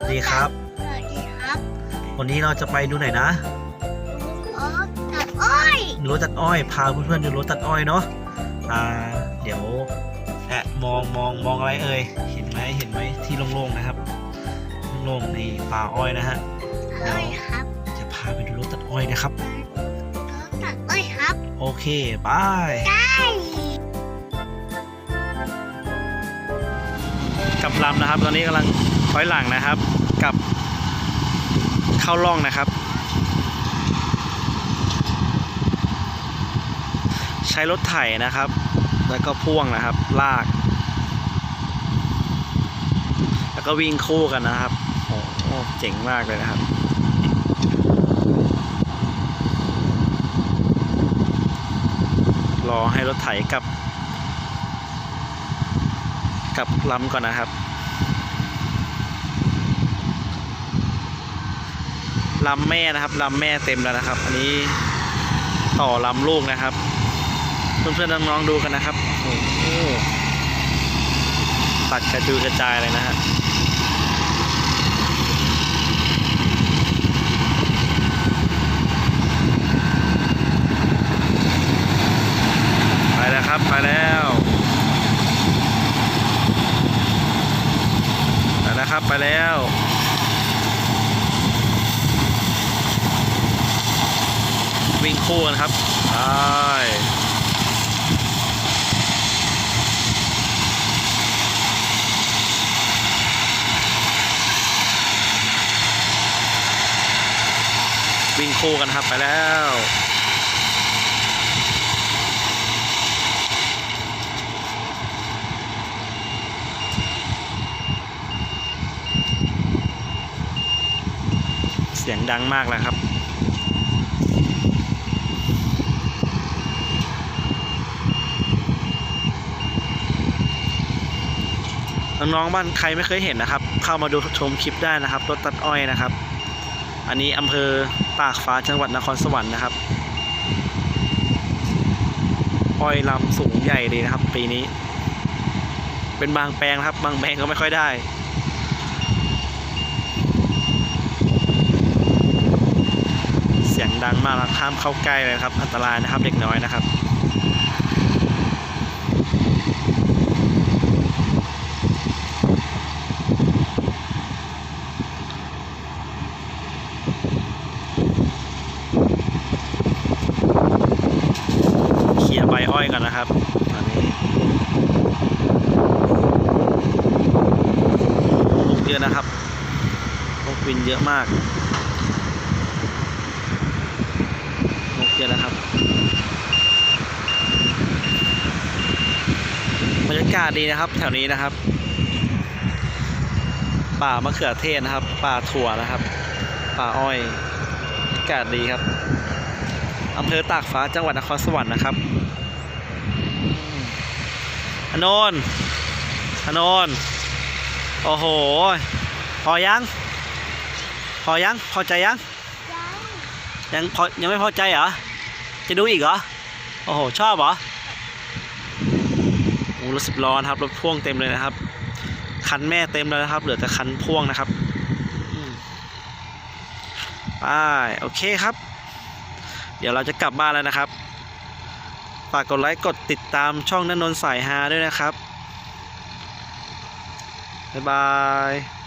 สวัสดีครับ สวัสดีครับวันนี้เราจะไปดูไหนนะอ๋อตัดอ้อยดูรถตัดอ้อย พาเพื่อนๆดูรถตัดอ้อยเนาะ อ่า เดี๋ยวแอะมองมองมองอะไรเอ่ย เห็นไหมเห็นไหมที่โล่งๆนะครับ โล่งๆในป่าอ้อยนะฮะ อ้อยครับจะพาไปดูรถตัดอ้อยนะครับ รถตัดอ้อยครับโอเคไปใช่กับลำนะครับ ตอนนี้กำลัง ถอยหลังนะครับกับเข้าล่องนะครับ ใช้รถไถนะครับ แล้วก็พ่วงนะครับลาก แล้วก็วิ่งคู่กันนะครับโอ้โหเจ๋งมากเลยนะครับรอให้รถไถกับ กับลำก่อนนะครับ ลำแม่นะครับลำแม่เต็มแล้วนะครับ อันนี้ต่อลำลูกนะครับ เพื่อนๆน้องๆดูกันนะครับโอ้โหตัดกระจุยกระจายเลยนะฮะไปแล้วครับไปแล้วไปแล้วครับไปแล้ว วิ่งคู่กันครับไปวิ่งคู่กันครับไปแล้วเสียงดังมากแล้วครับ น้องๆบ้านใครไม่เคยเห็นนะครับ เข้ามาดูชมคลิปได้นะครับรถตัดอ้อยนะครับ อันนี้อำเภอตากฟ้าจังหวัดนครสวรรค์นะครับ อ้อยลำสูงใหญ่ดีนะครับ ปีนี้ เป็นบางแปลงนะครับ บางแปลงก็ไม่ค่อยได้เสียงดังมากครับห้ามเข้าใกล้เลยครับ อันตรายนะครับเด็กน้อยนะครับ เขี่ยใบอ้อย ก่อนนะครับตอนนี้ลูกเยอะนะครับลูกวินเยอะมากลูกเยอะนะครับบรรยากาศดีนะครับ แถวนี้นะครับ ป่ามะเขือเทศนะครับ ป่าถั่วนะครับ ป่าอ้อยบรรยากาศดีครับอำเภอตากฟ้าจังหวัดนครสวรรค์นะครับ นนท์อานนท์โอ้โห พอยัง พอยัง พอใจยัง ยังพอยังไม่พอใจเหรอ จะดูอีกเหรอ โอ้โห ชอบเหรอโอ้รถสิบล้อนะครับ รถพ่วงเต็มเลยนะครับ คันแม่เต็มเลยนะครับ เหลือแต่คันพ่วงนะครับอืมไปโอเคครับ เดี๋ยวเราจะกลับบ้านแล้วนะครับ ฝากกดไลค์กดติดตามช่องนันนนสายฮาด้วยนะครับ บ๊ายบาย